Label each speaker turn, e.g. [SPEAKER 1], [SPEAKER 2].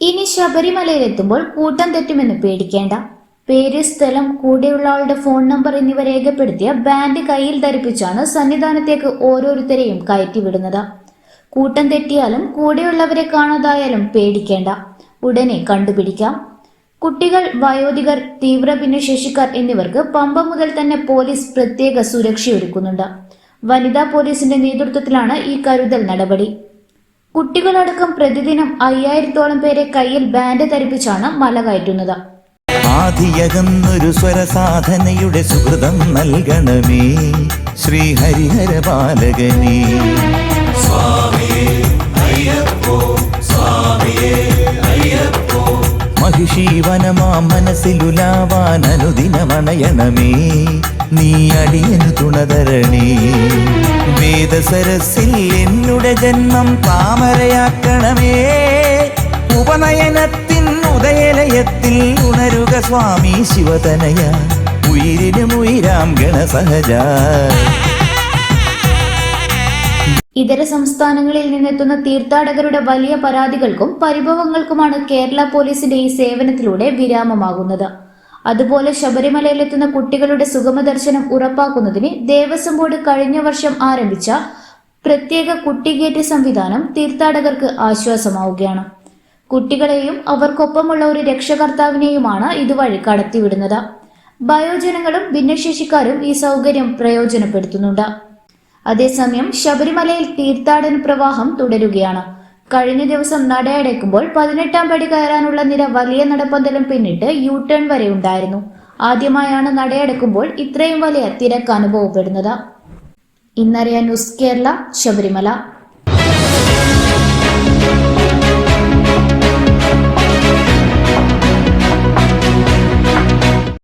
[SPEAKER 1] ഇനി ശബരിമലയിലെത്തുമ്പോൾ കൂട്ടം തെറ്റുമെന്ന് പേടിക്കേണ്ട. പേര് സ്ഥലം കൂടെയുള്ള ആളുടെ ഫോൺ നമ്പർ എന്നിവ രേഖപ്പെടുത്തിയ ബാൻഡ് കയ്യിൽ ധരിപ്പിച്ചാണ് സന്നിധാനത്തേക്ക് ഓരോരുത്തരെയും കയറ്റിവിടുന്നത് കൂട്ടം തെറ്റിയാലും കൂടെയുള്ളവരെ കാണാതായാലും പേടിക്കേണ്ട. ഉടനെ കണ്ടുപിടിക്കാം. കുട്ടികൾ വയോധികർ തീവ്ര ഭിന്നശേഷിക്കാർ എന്നിവർക്ക് പമ്പ മുതൽ തന്നെ പോലീസ് പ്രത്യേക സുരക്ഷയൊരുക്കുന്നുണ്ട്. വനിതാ പോലീസിന്റെ നേതൃത്വത്തിലാണ് ഈ കരുതൽ നടപടി. കുട്ടികളടക്കം പ്രതിദിനം അയ്യായിരത്തോളം പേരെ കയ്യിൽ ബാൻഡ് ധരിപ്പിച്ചാണ് മല കയറ്റുന്നത്.
[SPEAKER 2] ആദിയകന്നൊരു സ്വരസാധനയുടെ സുഹൃതം നൽകണമേ. ശ്രീ ഹരിഹര ബാലകനേ മഹിഷീവനമാ മനസ്സിലുലാവാൻ അനുദിനമണയണമേ. നീ അടിയനു തുണതരണേ. വേദസരസിൽ എന്നുടെ ജന്മം താമരയാക്കണമേ. ഉപനയനത്തിൻ ഉദയലയത്തിൽ ഉണരുക സ്വാമി ശിവതനയ. ഉയിരിനും ഉയരാം ഗണസഹജ.
[SPEAKER 1] ഇതര സംസ്ഥാനങ്ങളിൽ നിന്നെത്തുന്ന തീർത്ഥാടകരുടെ വലിയ പരാതികൾക്കും പരിഭവങ്ങൾക്കുമാണ് കേരള പോലീസിന്റെ ഈ സേവനത്തിലൂടെ വിരാമമാകുന്നത്. അതുപോലെ ശബരിമലയിലെത്തുന്ന കുട്ടികളുടെ സുഗമദർശനം ഉറപ്പാക്കുന്നതിന് ദേവസ്വം ബോർഡ് കഴിഞ്ഞ വർഷം ആരംഭിച്ച പ്രത്യേക കുട്ടിഗേറ്റ് സംവിധാനം തീർത്ഥാടകർക്ക് ആശ്വാസമാവുകയാണ്. കുട്ടികളെയും അവർക്കൊപ്പമുള്ള ഒരു രക്ഷകർത്താവിനെയുമാണ് ഇതുവഴി കടത്തിവിടുന്നത്. വയോജനങ്ങളും ഭിന്നശേഷിക്കാരും ഈ സൗകര്യം പ്രയോജനപ്പെടുത്തുന്നുണ്ട്. അതേസമയം ശബരിമലയിൽ തീർത്ഥാടന പ്രവാഹം തുടരുകയാണ്. കഴിഞ്ഞ ദിവസം നടയടയ്ക്കുമ്പോൾ പതിനെട്ടാം പടി കയറാനുള്ള നിര വലിയ നടപ്പന്തലം പിന്നിട്ട് യു ടേൺ വരെ ഉണ്ടായിരുന്നു. ആദ്യമായാണ് നടയടക്കുമ്പോൾ ഇത്രയും വലിയ തിരക്ക് അനുഭവപ്പെടുന്നത്. ഇന്നറിയാൻ ന്യൂസ് കേരള ശബരിമല